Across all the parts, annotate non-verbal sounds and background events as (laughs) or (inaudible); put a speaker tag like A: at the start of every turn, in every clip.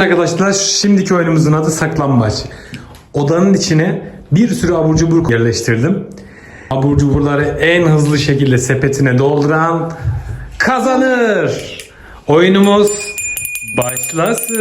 A: Arkadaşlar şimdiki oyunumuzun adı saklambaç. Odanın içine bir sürü abur cubur yerleştirdim. Abur cuburları en hızlı şekilde sepetine dolduran kazanır. Oyunumuz başlasın.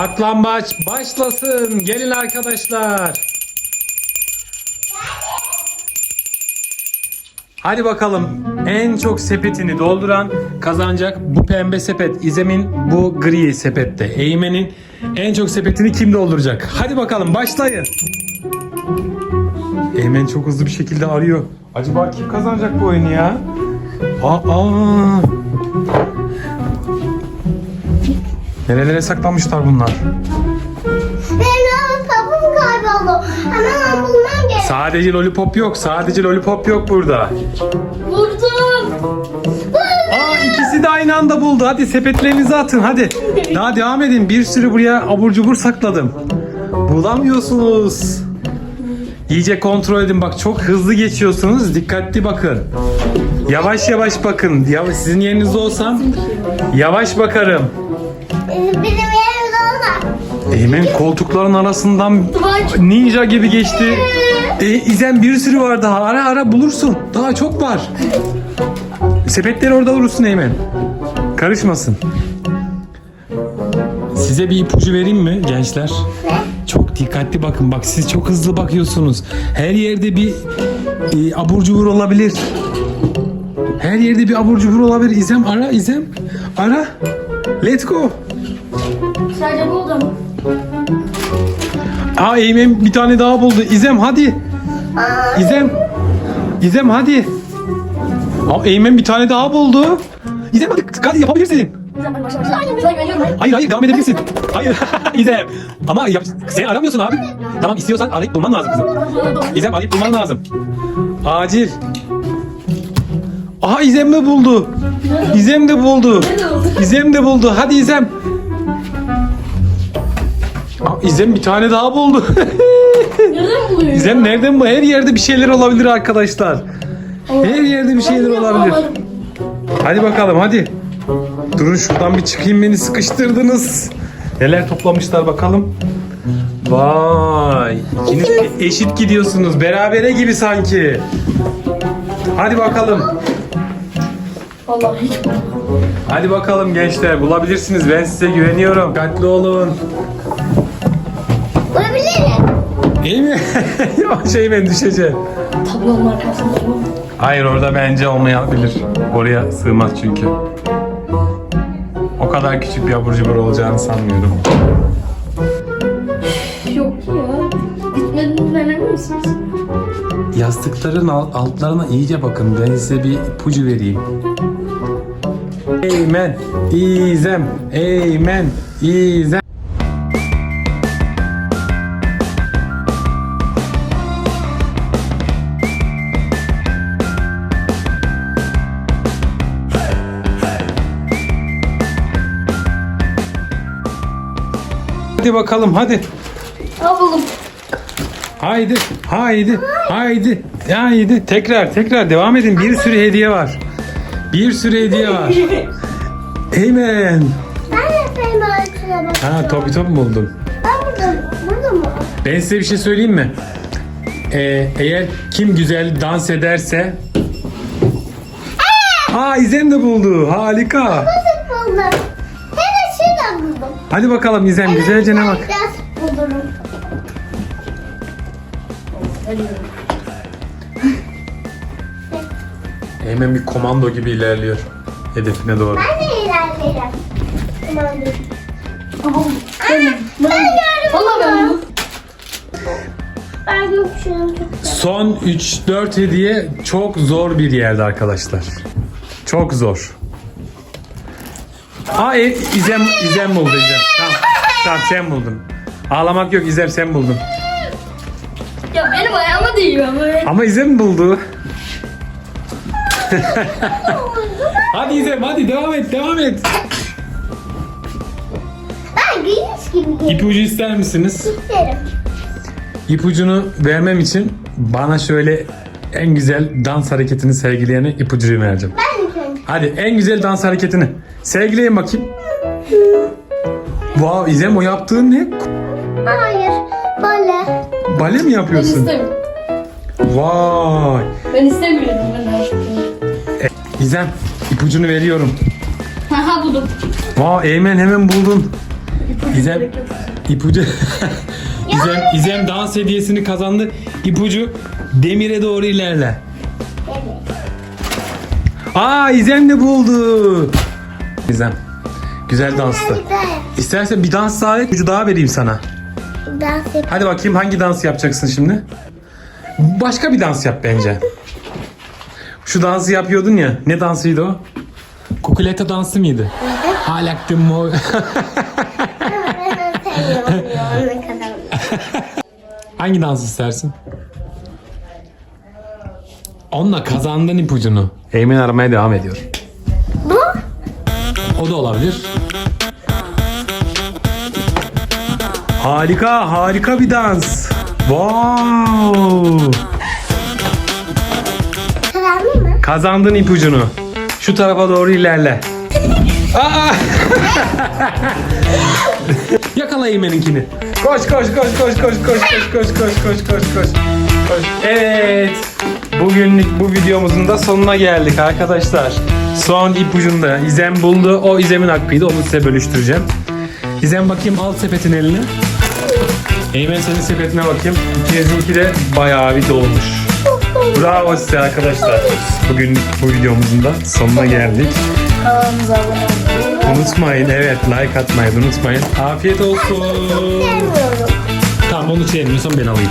A: Saklambaç başlasın. Gelin arkadaşlar. Hadi bakalım. En çok sepetini dolduran kazanacak. Bu pembe sepet İzem'in bu gri sepette. Eymen'in en çok sepetini kim dolduracak? Hadi bakalım başlayın. Eymen çok hızlı bir şekilde arıyor. Acaba kim kazanacak bu oyunu ya? Aa! Nerelere saklanmışlar bunlar?
B: Benim kapım kayboldu. Hemen bulmam gerek.
A: Sadece lollipop yok. Sadece lollipop yok burada.
B: Vurdum.
A: Aa ikisi de aynı anda buldu. Hadi sepetlerinizi atın hadi. Daha devam edin. Bir sürü buraya abur cubur sakladım. Bulamıyorsunuz. İyice kontrol edin. Bak çok hızlı geçiyorsunuz. Dikkatli bakın. Yavaş yavaş bakın. Yavaş, sizin yerinizde olsam yavaş bakarım.
B: Bizim yerimiz olma.
A: Eymen koltukların arasından ninja gibi geçti. E, İzem bir sürü var daha. Ara ara bulursun. Daha çok var. Sepetleri orada bulursun Eymen. Karışmasın. Size bir ipucu vereyim mi gençler? Çok dikkatli bakın. Bak siz çok hızlı bakıyorsunuz. Her yerde bir e, abur cubur olabilir. Her yerde bir abur cubur olabilir. İzem ara İzem. Ara. Let's go.
B: Sadece buldum.
A: Aa Eymen bir tane daha buldu. İzem hadi. İzem. İzem hadi. Aa Eymen bir tane daha buldu. İzem hadi, hadi yapabilirsin. Hayır hayır devam edebilirsin. Hayır (laughs) İzem. Ama yap, sen aramıyorsun abi. Tamam istiyorsan arayıp bulman lazım kızım. İzem arayıp bulman lazım. Acil. Aha İzem de buldu. İzem de buldu. İzem de buldu. Hadi İzem. İzem bir tane daha buldu.
B: Nereden buluyor?
A: İzem nereden bu? Her yerde bir şeyler olabilir arkadaşlar. Her yerde bir şeyler olabilir. Hadi bakalım hadi. Durun şuradan bir çıkayım beni sıkıştırdınız. Neler toplamışlar bakalım. Vay. İkiniz eşit gidiyorsunuz. Berabere gibi sanki. Hadi bakalım.
B: Allah hiç.
A: Hadi bakalım gençler bulabilirsiniz. Ben size güveniyorum. Dikkatli olun.
B: Bulabilirim.
A: İyi mi? (laughs) Yavaş şey ben düşeceğim.
B: Tablonun arkasında bu.
A: Hayır orada bence olmayabilir. Oraya sığmaz çünkü. O kadar küçük bir abur cubur olacağını sanmıyorum.
B: Yok ya. Gitmediniz ben emin misiniz?
A: Yastıkların al- altlarına iyice bakın. Ben size bir ipucu vereyim. Eymen, İzem, Eymen, İzem. Hadi bakalım hadi.
B: Ha buldum.
A: Haydi, haydi, haydi, haydi. Tekrar, tekrar devam edin. Bir sürü hediye var. Bir sürü hediye var. (laughs) Eymen.
B: Ben de bak.
A: Ha, topi top mu buldun?
B: Ben burada. Burada mı?
A: Ben size bir şey söyleyeyim mi? Ee, eğer kim güzel dans ederse... Aa İzem de buldu. Harika.
B: Nasıl buldum?
A: Hadi bakalım İzem güzelce ne bak.
B: Biraz bulurum.
A: Eymen bir komando gibi ilerliyor. hedefine doğru.
B: Ben de ilerlerim. Dur.
C: Ben
B: Ben gördüm
C: Valla ben
B: bunu. Ben gökşüyorum çok.
A: Son 3-4 hediye çok zor bir yerde arkadaşlar. Çok zor. Aa e, İzem, İzem buldu İzem. Tamam, tamam sen buldun. Ağlamak yok İzem sen buldun.
C: Ya benim ayağıma değiyor böyle.
A: Ama İzem buldu. (laughs) hadi İzem hadi devam et devam et.
B: Ben giymiş gibi giydim.
A: İpucu ister misiniz?
B: İsterim.
A: İpucunu vermem için bana şöyle en güzel dans hareketini sergileyene ipucu vereceğim.
B: Ben önce.
A: Hadi en güzel dans hareketini. Sergileyin bakayım. Wow İzem o yaptığın ne?
B: Hayır. Böyle.
A: Bale mi
C: Ben
A: yapıyorsun?
C: istemiyorum.
A: Vay.
C: Ben istemiyordum ben de.
A: İzem ipucunu veriyorum.
C: Haha buldum.
A: Wow Eymen hemen buldun. İzem ipucu. İzem, (laughs) İzem dans hediyesini kazandı. İpucu demire doğru ilerle. Aa İzem de buldu. İzem. Güzel danstı. İstersen bir dans daha et, ipucu daha vereyim sana.
B: Dans yap.
A: Hadi bakayım hangi dans yapacaksın şimdi? Başka bir dans yap bence. Şu dansı yapıyordun ya. Ne dansıydı o? Kukuleta dansı mıydı? Mo.
B: Ya, ne kadar.
A: hangi dans istersin? Onunla kazandın ipucunu. Eymen aramaya devam ediyor. O da olabilir. Harika, harika bir dans. Wow!
B: Kazandın mı?
A: Kazandın ipucunu. Şu tarafa doğru ilerle. Aa! Yakala Eymen'inkini. Koş koş koş koş koş koş koş koş koş koş koş koş. Koş. Evet. Bugünlük bu videomuzun da sonuna geldik arkadaşlar. Son ipucunu da İzem buldu. O İzem'in hakkıydı. Onu size bölüştüreceğim. İzem bakayım al sepetin eline. Eymen senin sepetine bakayım. İkinizinki de bayağı bir dolmuş. Bravo size arkadaşlar. Bugün bu videomuzun da sonuna geldik.
C: Kanalımıza abone olmayı.
A: Unutmayın evet like atmayı unutmayın. Afiyet olsun.
B: Sevmiyorum.
A: Tamam onu sevmiyorsan ben alayım.